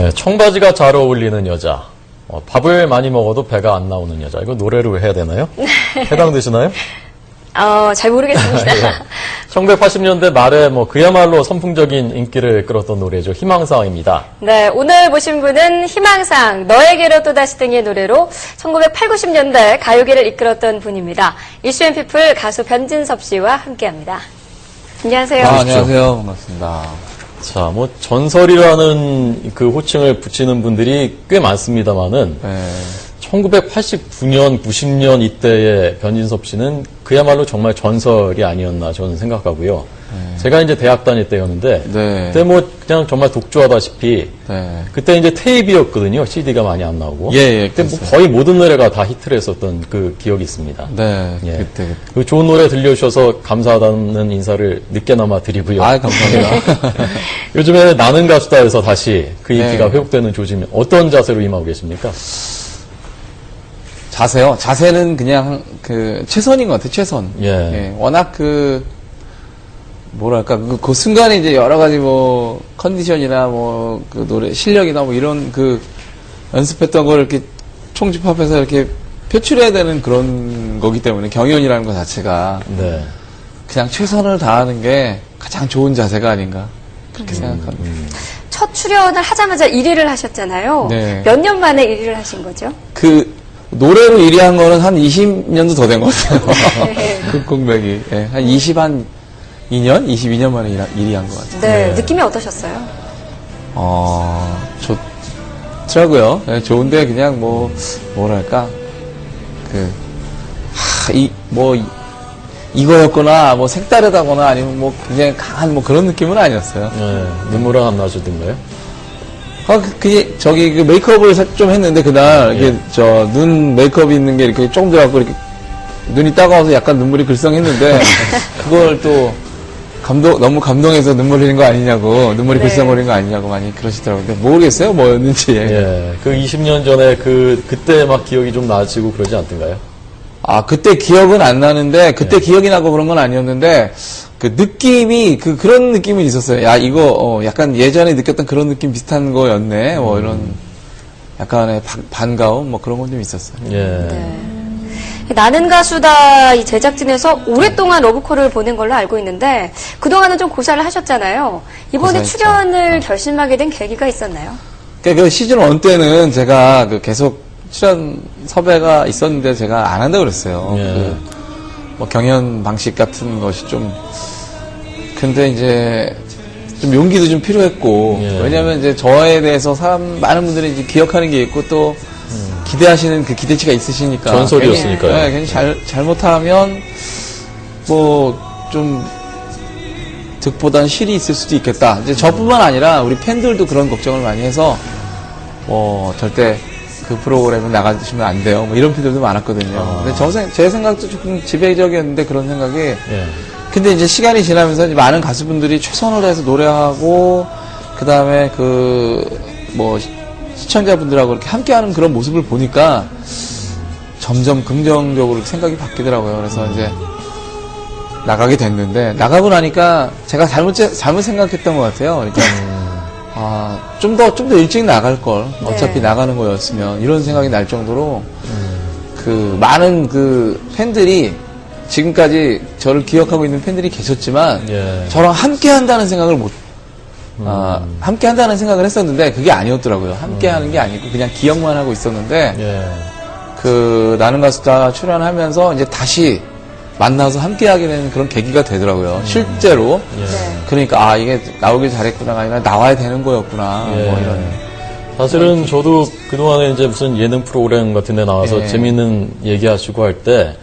네, 청바지가 잘 어울리는 여자. 어, 밥을 많이 먹어도 배가 안 나오는 여자. 이거 노래로 해야 되나요? 해당되시나요? 어, 잘 모르겠습니다. 예. 1980년대 말에 뭐 그야말로 선풍적인 인기를 끌었던 노래죠. 희망사항입니다. 네, 오늘 보신 분은 희망상, 너에게로 또다시 등의 노래로 1980, 90년대 가요계를 이끌었던 분입니다. 이슈앤 피플 가수 변진섭 씨와 함께합니다. 안녕하세요. 아, 안녕하세요. 반갑습니다. 자, 뭐 전설이라는 그 호칭을 붙이는 분들이 꽤 많습니다만은 네. 1989년, 90년 이때의 변진섭 씨는 그야말로 정말 전설이 아니었나 저는 생각하고요. 제가 이제 대학 다닐 때였는데 네. 그때 뭐 그냥 정말 독주하다시피 네. 그때 이제 테이프였거든요. CD가 많이 안 나오고. 예, 예, 그때 뭐 그랬어요. 거의 모든 노래가 다 히트를 했었던 그 기억이 있습니다. 네. 예. 그때, 그때. 그 좋은 노래 들려주셔서 감사하다는 인사를 늦게나마 드리고요. 아, 감사합니다. 요즘에 나는 가수다에서 다시 그 인기가 네. 회복되는 조짐 어떤 자세로 임하고 계십니까? 자세요. 자세는 그냥 그 최선인 것 같아요. 최선. 예. 워낙 그 뭐랄까 그, 그 순간에 이제 여러 가지 뭐 컨디션이나 뭐 그 노래 실력이나 뭐 이런 그 연습했던 걸 이렇게 총집합해서 이렇게 표출해야 되는 그런 거기 때문에 경연이라는 것 자체가 네. 그냥 최선을 다하는 게 가장 좋은 자세가 아닌가 그렇게 음. 생각합니다. 첫 출연을 하자마자 1위를 하셨잖아요. 네. 몇 년 만에 1위를 하신 거죠? 그 노래로 1위 한 거는 한 20년도 더 된 것 같아요. 네. 그 공백이. 예, 한 20, 한 2년? 22년 만에 1위 한것 같아요. 네, 네. 느낌이 어떠셨어요? 어, 좋더라고요. 예, 좋은데 그냥 뭐, 뭐랄까. 그, 하, 이, 뭐, 이- 이거였거나, 뭐 색다르다거나 아니면 뭐 굉장히 강한 뭐 그런 느낌은 아니었어요. 네. 눈물을 안 나주던가요? 아, 그, 그게, 저기, 그 메이크업을 사- 좀 했는데, 그날, 이렇게, 예. 저, 눈 메이크업 있는 게 이렇게 조금 들어가고, 이렇게, 눈이 따가워서 약간 눈물이 글썽했는데, 그걸 또, 감동, 너무 감동해서 눈물 흘린 거 아니냐고, 눈물이 네. 글썽거리는 거 아니냐고 많이 그러시더라고요. 근데 모르겠어요, 뭐였는지. 예. 그 20년 전에 그, 그때 막 기억이 좀 나시고 그러지 않던가요? 아, 그때 기억은 안 나는데, 그때 예. 기억이 나고 그런 건 아니었는데, 그 느낌이, 그, 그런 느낌은 있었어요. 야, 이거, 어, 약간 예전에 느꼈던 그런 느낌 비슷한 거였네. 뭐, 음. 이런, 약간의 바- 반가움, 뭐 그런 건 좀 있었어요. 예. 네. 나는 가수다 이 제작진에서 오랫동안 러브콜을 보낸 걸로 알고 있는데 그동안은 좀 고사를 하셨잖아요. 이번에 고사했죠. 출연을 결심하게 된 계기가 있었나요? 그러니까 그 시즌 1 때는 제가 그 계속 출연 섭외가 있었는데 제가 안 한다고 그랬어요. 예. 그, 뭐 경연 방식 같은 것이 좀, 근데 이제, 좀 용기도 좀 필요했고, 예. 왜냐면 이제 저에 대해서 사람, 많은 분들이 이제 기억하는 게 있고 또 기대하시는 그 기대치가 있으시니까. 전설이었으니까요. 괜히, 네, 괜히 잘, 잘못하면, 뭐, 좀, 득보단 실이 있을 수도 있겠다. 이제 저뿐만 아니라 우리 팬들도 그런 걱정을 많이 해서, 뭐, 절대 그 프로그램에 나가시면 안 돼요. 뭐 이런 팬들도 많았거든요. 아. 근데 저, 생- 제 생각도 조금 지배적이었는데 그런 생각이. 예. 근데 이제 시간이 지나면서 이제 많은 가수분들이 최선을 다해서 노래하고, 그 다음에 그, 뭐, 시- 시청자분들하고 이렇게 함께하는 그런 모습을 보니까 점점 긍정적으로 생각이 바뀌더라고요. 그래서 이제 나가게 됐는데, 나가고 나니까 제가 잘못, 잘못 생각했던 것 같아요. 그러니까, 아, 좀 더, 좀 더 일찍 나갈 걸. 어차피 네. 나가는 거였으면. 이런 생각이 날 정도로, 그, 많은 그 팬들이 지금까지 저를 기억하고 있는 팬들이 계셨지만, 예. 저랑 함께 한다는 생각을 못, 아, 함께 한다는 생각을 했었는데, 그게 아니었더라고요. 함께 하는 게 아니고, 그냥 기억만 하고 있었는데, 예. 그, 나는 가수다 출연하면서 이제 다시 만나서 함께 하게 되는 그런 계기가 되더라고요. 실제로. 예. 네. 그러니까, 아, 이게 나오길 잘했구나가 아니라 나와야 되는 거였구나. 예. 뭐 이런. 사실은 저도 그동안에 이제 무슨 예능 프로그램 같은 데 나와서 예. 재밌는 얘기하시고 할 때,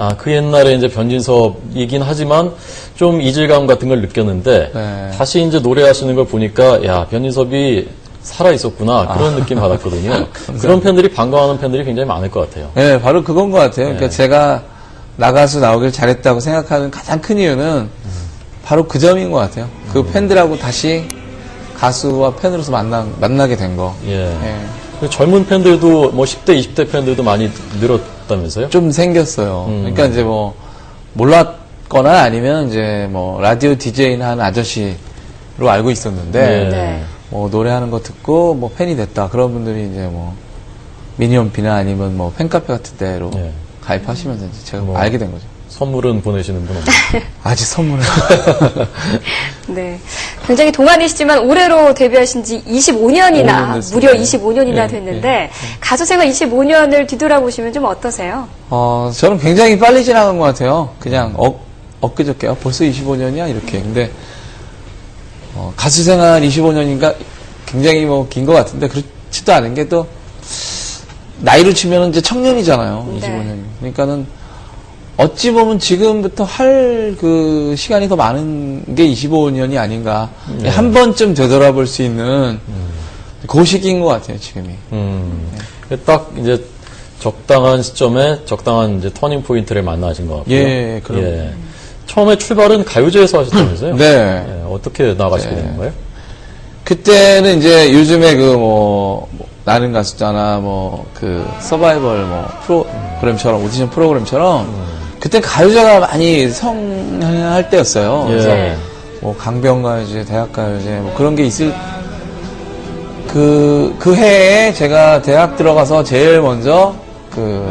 아, 그 옛날에 이제 변진섭이긴 하지만 좀 이질감 같은 걸 느꼈는데, 네. 다시 이제 노래하시는 걸 보니까, 야, 변진섭이 살아 있었구나. 그런 느낌 받았거든요. 그런 팬들이 반가워하는 팬들이 굉장히 많을 것 같아요. 네, 바로 그건 것 같아요. 그러니까 네. 제가 나가서 나오길 잘했다고 생각하는 가장 큰 이유는 바로 그 점인 것 같아요. 그 팬들하고 다시 가수와 팬으로서 만나, 만나게 된 거. 예. 예. 그 젊은 팬들도 뭐 10대, 20대 팬들도 많이 늘었다면서요? 좀 생겼어요. 음. 그러니까 이제 뭐 몰랐거나 아니면 이제 뭐 라디오 DJ나 하는 아저씨로 알고 있었는데 네. 네. 뭐 노래하는 거 듣고 뭐 팬이 됐다 그런 분들이 이제 뭐 미니홈피나 아니면 뭐 팬카페 같은 데로 예. 가입하시면서 이제 제가 뭐. 알게 된 거죠. 선물은 보내시는 분 없나요? 아직 선물을 네. 굉장히 동안이시지만 올해로 데뷔하신 지 25년이나, 25년 됐습니다. 무려 25년이나 예, 됐는데, 가수 생활 25년을 뒤돌아보시면 좀 어떠세요? 어, 저는 굉장히 빨리 지나간 것 같아요. 그냥 어, 엊그저께요. 벌써 25년이야? 이렇게. 근데, 어, 가수 생활 25년인가 굉장히 뭐 긴 것 같은데, 그렇지도 않은 게 또, 나이로 치면 이제 청년이잖아요. 네. 25년이. 그러니까는, 어찌 보면 지금부터 할 그 시간이 더 많은 게 25년이 아닌가. 네. 한 번쯤 되돌아볼 수 있는 그 시기인 것 같아요, 지금이. 음, 딱 이제 적당한 시점에 적당한 이제 터닝 포인트를 만나신 것 같고요. 예, 그럼. 처음에 출발은 가요제에서 하셨다면서요? 네. 예, 어떻게 나가시게 네. 된 거예요? 그때는 이제 요즘에 그 뭐 나는 가수잖아 뭐 그 서바이벌 뭐 프로그램처럼 오디션 프로그램처럼 그때 가요제가 많이 성행할 때였어요. 예. 그래서 뭐 강변가요제, 대학가요제 뭐 그런 게 있을 그, 그 해에 제가 대학 들어가서 제일 먼저 그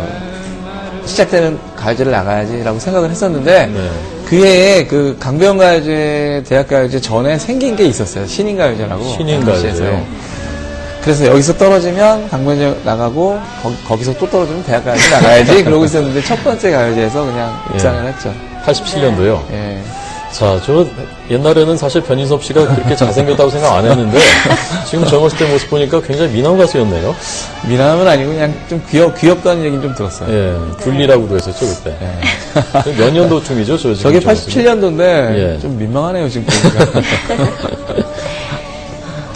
시작되는 가요제를 나가야지라고 생각을 했었는데 네. 그 해에 그 강변가요제, 대학가요제 전에 생긴 게 있었어요. 신인가요제라고. 신인가요제요? 그래서 여기서 떨어지면 강변제 나가고 거 기, 서또 떨어지면 대학가요제 나가야지 그러고 있었는데 첫 번째 가요제에서 그냥 예. 입상을 했죠. 87년도요. 예. 자, 저 옛날에는 사실 변인섭 씨가 그렇게 잘생겼다고 생각 안 했는데 지금 젊었을 때 모습 보니까 굉장히 미남 가수였네요. 미남은 아니고 그냥 좀 귀엽, 귀엽다는 얘기는 좀 들었어요. 예, 둘리라고도 했었죠 그때. 예. 몇 년도쯤이죠, 저 지금 저게 저 모습이? 87년도인데 예. 좀 민망하네요 지금 보니까.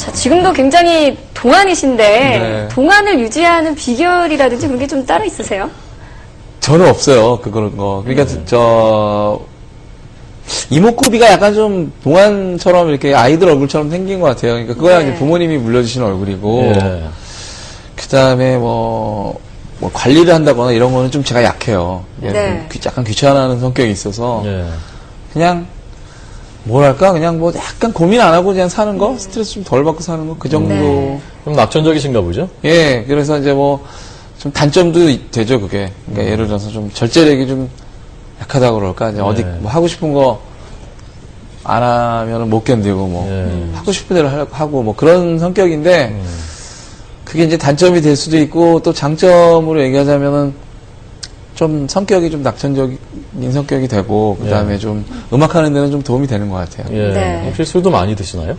자, 지금도 굉장히 동안이신데, 네. 동안을 유지하는 비결이라든지 그런 게 좀 따로 있으세요? 저는 없어요 그 그런 거. 그러니까 네. 저 이목구비가 약간 좀 동안처럼 이렇게 아이들 얼굴처럼 생긴 것 같아요. 그러니까 그거야 네. 이제 부모님이 물려주신 얼굴이고 예. 그 다음에 뭐, 뭐 관리를 한다거나 이런 거는 좀 제가 약해요. 예, 네. 좀 귀- 약간 귀찮아하는 성격이 있어서 예. 그냥 뭐랄까 그냥 뭐 약간 고민 안 하고 그냥 사는 거 스트레스 좀 덜 받고 사는 거 그 정도. 네. 좀 낙천적이신가 보죠? 예, 그래서 이제 뭐, 좀 단점도 이- 되죠, 그게. 그러니까 예를 들어서 좀 절제력이 좀 약하다고 그럴까. 이제 어디 네. 뭐 하고 싶은 거 안 하면은 못 견디고 뭐, 예. 하고 싶은 대로 하려고 하고 뭐 그런 성격인데, 음. 그게 이제 단점이 될 수도 있고, 또 장점으로 얘기하자면은 좀 성격이 좀 낙천적인 성격이 되고, 그 다음에 예. 좀 음악하는 데는 좀 도움이 되는 것 같아요. 예. 네. 혹시 술도 많이 드시나요?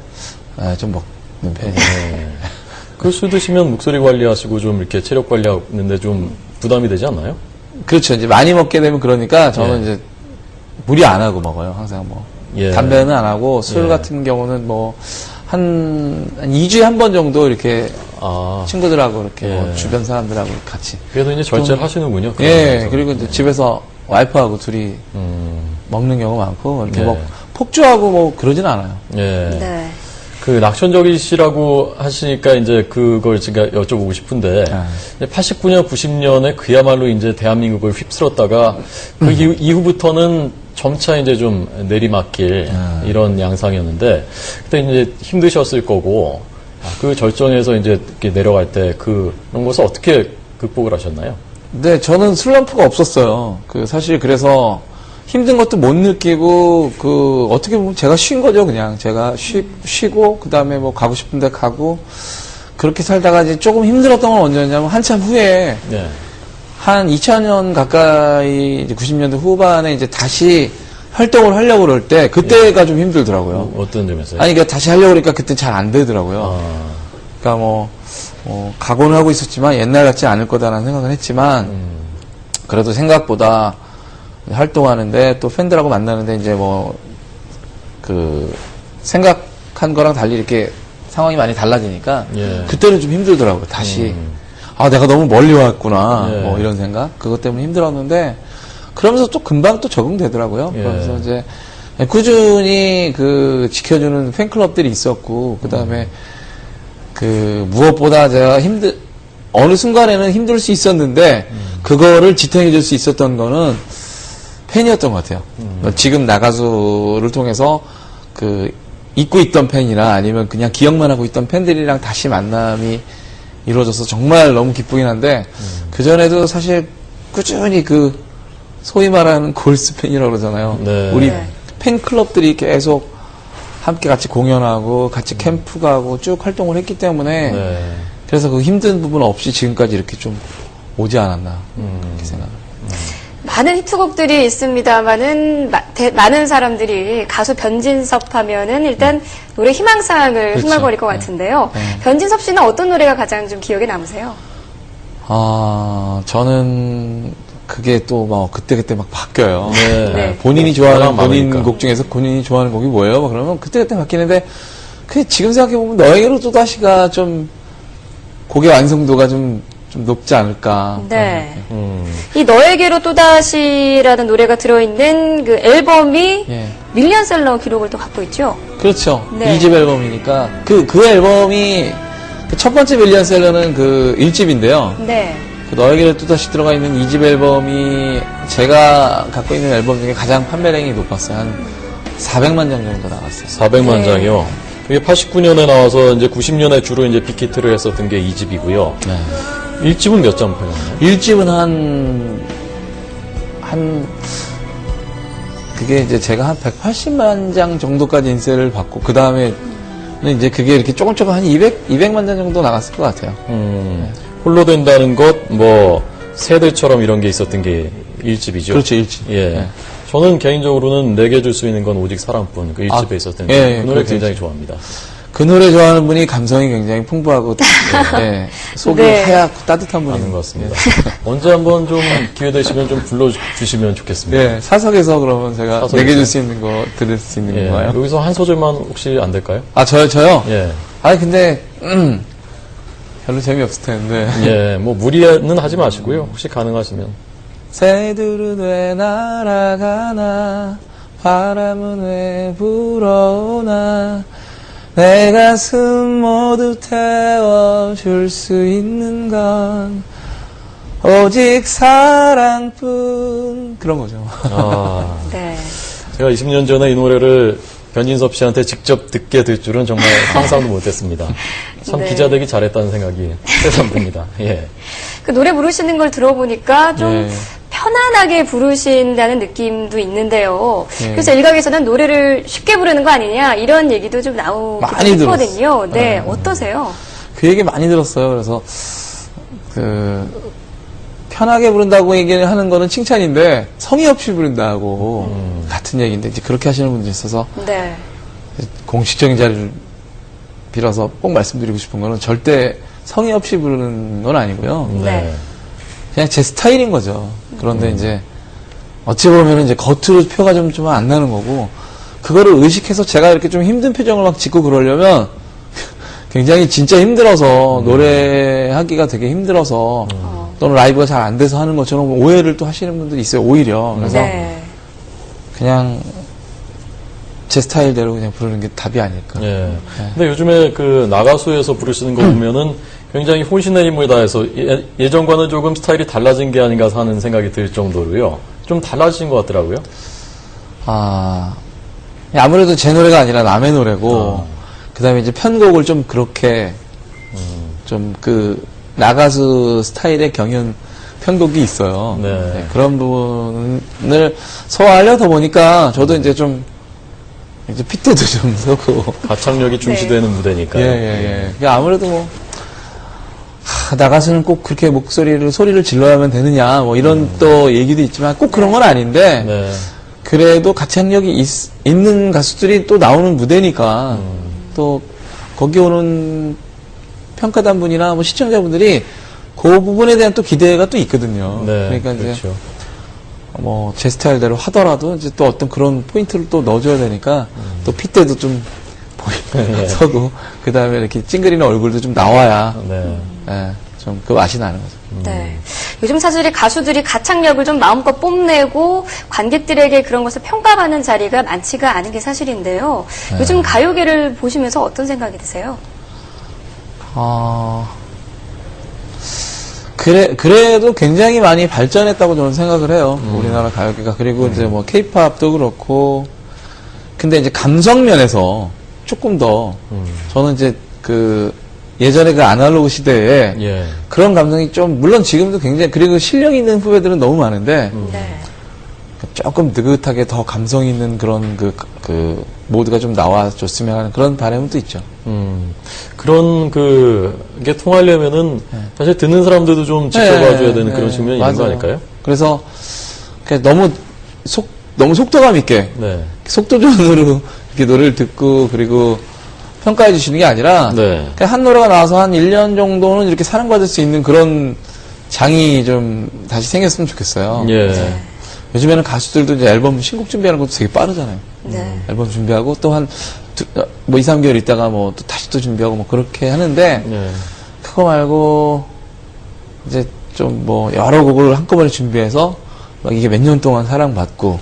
아, 좀 먹는 편이에요. 예. 그술 드시면 목소리 관리하시고 좀 이렇게 체력 관리하는데 좀 부담이 되지 않나요? 그렇죠. 이제 많이 먹게 되면 그러니까 저는 예. 이제 무리 안 하고 먹어요. 항상 뭐. 예. 담배는 안 하고 술 예. 같은 경우는 뭐 한, 한 2주에 한 번 정도 이렇게 아, 친구들하고 이렇게 뭐 예. 주변 사람들하고 같이. 그래도 이제 절제를 하시는군요. 그런 예, 면에서. 그리고 이제 집에서 와이프하고 둘이 음, 먹는 경우가 많고 이렇게 예. 뭐 폭주하고 뭐 그러진 않아요. 예. 네. 그 낙천적이시라고 하시니까 이제 그걸 제가 여쭤보고 싶은데 아. 89년, 90년에 그야말로 이제 대한민국을 휩쓸었다가 그 음. 이후, 이후부터는 점차 이제 좀 내리막길 아. 이런 양상이었는데 그때 이제 힘드셨을 거고 아, 그 절정에서 이제 이렇게 내려갈 때 그런 것을 어떻게 극복을 하셨나요? 근데 저는 슬럼프가 없었어요. 그 사실 그래서 힘든 것도 못 느끼고 그 어떻게 보면 제가 쉰 거죠 그냥 제가 쉬, 쉬고 그 다음에 뭐 가고 싶은데 가고 그렇게 살다가 이제 조금 힘들었던 건 언제였냐면 한참 후에 네. 한 2000년 가까이 이제 90년대 후반에 이제 다시 활동을 하려고 그럴 때 그때가 좀 힘들더라고요. 어떤 점에서요? 아니 그러니까 다시 하려고 그러니까 그때 잘 안 되더라고요. 아, 그러니까 뭐, 뭐 각오는 하고 있었지만 옛날 같지 않을 거다라는 생각을 했지만 음, 그래도 생각보다 활동하는데 또 팬들하고 만나는데 이제 뭐 그 생각한 거랑 달리 이렇게 상황이 많이 달라지니까 예. 그때는 좀 힘들더라고요. 다시 음. 아 내가 너무 멀리 왔구나 예. 뭐 이런 생각 그것 때문에 힘들었는데 그러면서 또 금방 또 적응되더라고요. 예. 그러면서 이제 꾸준히 그 지켜주는 팬클럽들이 있었고 그 다음에 그 무엇보다 제가 힘들 어느 순간에는 힘들 수 있었는데 그거를 지탱해 줄 수 있었던 거는 팬이었던 것 같아요. 지금 나가수를 통해서 그 잊고 있던 팬이나 아니면 그냥 기억만 하고 있던 팬들이랑 다시 만남이 이루어져서 정말 너무 기쁘긴 한데 그 전에도 사실 꾸준히 그 소위 말하는 골스 팬이라고 그러잖아요. 네. 우리 네. 팬클럽들이 계속 함께 같이 공연하고 같이 캠프 가고 쭉 활동을 했기 때문에 네. 그래서 그 힘든 부분 없이 지금까지 이렇게 좀 오지 않았나 음. 이렇게 생각합니다. 많은 히트곡들이 있습니다만은 마- 대- 많은 사람들이 가수 변진섭 하면은 일단 노래 희망사항을 음. 그렇죠. 휘말거릴 것 네. 같은데요. 네. 변진섭 씨는 어떤 노래가 가장 좀 기억에 남으세요? 아 저는 그게 또 막 그때 그때 막 바뀌어요. 네. 네. 본인이 좋아하는 본인 많으니까. 곡 중에서 본인이 좋아하는 곡이 뭐예요? 막 그러면 그때 그때 바뀌는데 그 지금 생각해 보면 너에게로 또 다시가 좀 곡의 완성도가 좀 좀 높지 않을까. 네. 음. 이 너에게로 또다시라는 노래가 들어있는 그 앨범이 예. 밀리언셀러 기록을 또 갖고 있죠. 그렇죠. 네. 이 2집 앨범이니까 그 그 앨범이 그첫 번째 밀리언셀러는 그 1집인데요. 네. 그 너에게로 또다시 들어가 있는 2집 앨범이 제가 갖고 있는 앨범 중에 가장 판매량이 높았어요. 한 400만 장 정도 나갔어요. 400만 네. 장이요. 그게 89년에 나와서 이제 90년에 주로 이제 빅히트를 했었던 게 2집이고요. 네. 1집은 몇 장 팔렸나요? 1집은 한, 한, 그게 이제 제가 한 180만 장 정도까지 인쇄를 받고, 그 다음에 이제 그게 이렇게 조금 조금 한 200, 200만 장 정도 나갔을 것 같아요. 음, 홀로 된다는 것, 뭐, 세대처럼 이런 게 있었던 게 1집이죠. 그렇죠, 1집. 예. 네. 저는 개인적으로는 내게 줄 수 있는 건 오직 사랑뿐. 그 1집에 아, 있었던 예, 그 예, 노래 그렇죠. 굉장히 좋아합니다. 그 노래 좋아하는 분이 감성이 굉장히 풍부하고, 예, 속이 네. 하얗고 따뜻한 분인 것 같습니다. 언제 한번 좀 기회 되시면 좀 불러주시면 좋겠습니다. 예, 사석에서 그러면 제가 사석에서. 내게 줄 수 있는 거 들을 수 있는 예. 건가요? 여기서 한 소절만 혹시 안 될까요? 아, 저요, 저요? 예. 아니, 근데, 음, 별로 재미없을 텐데. 예, 뭐 무리는 하지 마시고요. 혹시 가능하시면. 새들은 왜 날아가나 바람은 왜 불어오나 내 가슴 모두 태워줄 수 있는 건 오직 사랑뿐 그런 거죠. 아, 네. 제가 20년 전에 이 노래를 변진섭 씨한테 직접 듣게 될 줄은 정말 상상도 못했습니다. 참 네. 기자 되기 잘했다는 생각이 새삼 듭니다. 예. 그 노래 부르시는 걸 들어보니까 좀 예. 편안하게 부르신다는 느낌도 있는데요. 예. 그래서 일각에서는 노래를 쉽게 부르는 거 아니냐 이런 얘기도 좀 나오기도 많이 했거든요. 네, 네. 어떠세요? 그 얘기 많이 들었어요. 그래서 그 편하게 부른다고 얘기를 하는 거는 칭찬인데 성의 없이 부른다고 같은 얘기인데 이제 그렇게 하시는 분도 있어서 네. 공식적인 자리를 빌어서 꼭 말씀드리고 싶은 거는 절대 성의 없이 부르는 건 아니고요. 네. 그냥 제 스타일인 거죠. 그런데 이제 어찌 보면 이제 겉으로 표가 좀 좀 안 나는 거고 그거를 의식해서 제가 이렇게 좀 힘든 표정을 막 짓고 그러려면 굉장히 진짜 힘들어서 노래하기가 되게 힘들어서 또는 라이브가 잘 안 돼서 하는 것처럼 오해를 또 하시는 분들이 있어요. 오히려 그래서 네. 그냥 제 스타일대로 그냥 부르는 게 답이 아닐까. 예. 근데 요즘에 그 나가수에서 부르시는 거 보면은 굉장히 혼신의 힘을 다해서 예, 예전과는 조금 스타일이 달라진 게 아닌가 하는 생각이 들 정도로요. 좀 달라진 것 같더라고요. 아, 아무래도 제 노래가 아니라 남의 노래고, 어. 그 다음에 이제 편곡을 좀 그렇게, 좀 그, 나가수 스타일의 경연 편곡이 있어요. 네. 그런 부분을 소화하려다 보니까 저도 이제 좀, 이제 핏대도 좀 서고, 가창력이 중시되는 무대니까요. 예, 예, 예. 아무래도 뭐, 하, 나가수는 꼭 그렇게 목소리를, 소리를 질러야만 되느냐, 뭐 이런 또 얘기도 있지만 꼭 그런 건 아닌데, 네. 그래도 가창력이 있, 는 가수들이 또 나오는 무대니까 또 거기 오는 평가단분이나 뭐 시청자분들이 그 부분에 대한 또 기대가 또 있거든요. 네. 그러니까 이제 그렇죠. 뭐 제 스타일대로 하더라도 이제 또 어떤 그런 포인트를 또 넣어줘야 되니까 또 핏대도 좀 보이 예. 서고 그 다음에 이렇게 찡그리는 얼굴도 좀 나와야 네. 좀그 맛이 나는 거죠. 네. 요즘 사실 이 가수들이 가창력을 좀 마음껏 뽐내고 관객들에게 그런 것을 평가받는 자리가 많지가 않은 게 사실인데요. 네. 요즘 가요계를 보시면서 어떤 생각이 드세요? 어, 그래, 그래도 굉장히 많이 발전했다고 저는 생각을 해요. 우리나라 가요계가. 그리고 이제 뭐, 케이팝도 그렇고. 근데 이제 감성 면에서 조금 더 음. 저는 이제 그 예전에 그 아날로그 시대에 예. 그런 감성이 좀 물론 지금도 굉장히 그리고 실력 있는 후배들은 너무 많은데 음. 네. 조금 느긋하게 더 감성 있는 그런 그, 그 모드가 좀 나와줬으면 하는 그런 바람은 또 있죠. 음, 그런 그, 게 통하려면은 네. 사실 듣는 사람들도 좀 지켜봐줘야 되는 네, 그런 네, 측면이 있는 거 맞아요. 아닐까요? 그래서 그냥 너무 속 너무 속도감 있게 네. 속도전으로 이렇게 노래를 듣고 그리고 평가해 주시는 게 아니라 네. 그냥 한 노래가 나와서 한 1년 정도는 이렇게 사랑받을 수 있는 그런 장이 좀 다시 생겼으면 좋겠어요. 예. 요즘에는 가수들도 이제 앨범 신곡 준비하는 것도 되게 빠르잖아요. 네. 앨범 준비하고 또 한뭐 2, 3개월 있다가 뭐 또 다시 또 준비하고 뭐 그렇게 하는데 예. 그거 말고 이제 좀 뭐 여러 곡을 한꺼번에 준비해서 막 이게 몇 년 동안 사랑받고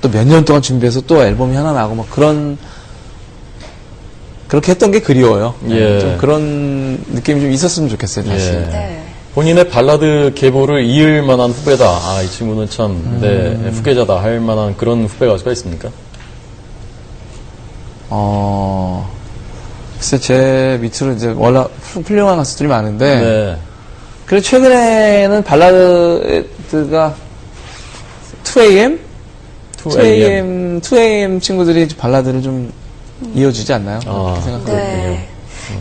또몇 년 동안 준비해서 또 앨범이 하나 나고 막 그런 그렇게 했던 게 그리워요. 예. 좀 그런 느낌이 좀 있었으면 좋겠어요, 다시. 예. 네. 본인의 발라드 계보를 이을 만한 후배다. 아, 이 친구는 참, 음. 네, 후계자다. 할 만한 그런 후배 가 수가 있습니까? 어, 글쎄 제 밑으로 이제 워낙 훌- 훌륭한 가수들이 많은데 네. 그리고 최근에는 발라드가 2AM? 2AM, 2AM 친구들이 발라드를 좀 이어주지 않나요? 아, 그렇게 생각하거든요. 네.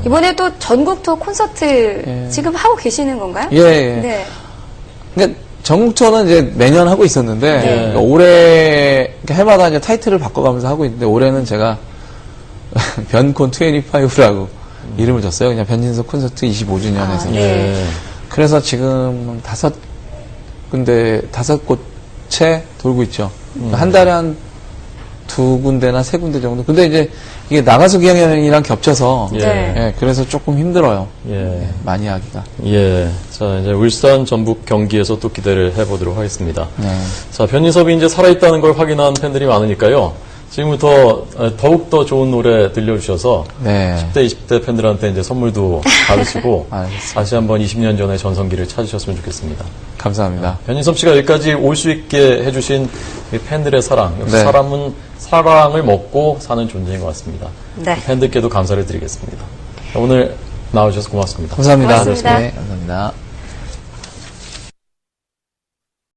이번에 또 전국 투어 콘서트 예. 지금 하고 계시는 건가요? 예, 예. 네. 그러니까 전국 투어는 이제 매년 하고 있었는데 네. 그러니까 올해 그러니까 해마다 이제 타이틀을 바꿔가면서 하고 있는데 올해는 제가 변콘 25라고 이름을 줬어요. 그냥 변진석 콘서트 25주년에서. 아, 네. 예. 그래서 지금 다섯 군데 다섯 곳에 돌고 있죠. 그러니까 한 달에 한 두 군데나 세 군데 정도. 근데 이제 이게 나가서 경연이랑 겹쳐서 예. 네. 예, 그래서 조금 힘들어요. 예. 예, 많이 하기가. 예. 자, 이제 울산, 전북 경기에서 또 기대를 해보도록 하겠습니다. 네. 자, 변인섭이 이제 살아있다는 걸 확인한 팬들이 많으니까요. 지금부터 어, 더욱 더 좋은 노래 들려주셔서 네. 10대, 20대 팬들한테 이제 선물도 받으시고. 다시 한번 20년 전의 전성기를 찾으셨으면 좋겠습니다. 감사합니다. 변인섭 씨가 여기까지 올 수 있게 해주신 이 팬들의 사랑, 역시 네. 사람은 사랑을 먹고 사는 존재인 것 같습니다. 네. 팬들께도 감사를 드리겠습니다. 오늘 나와주셔서 고맙습니다. 감사합니다. 고맙습니다. 네, 감사합니다.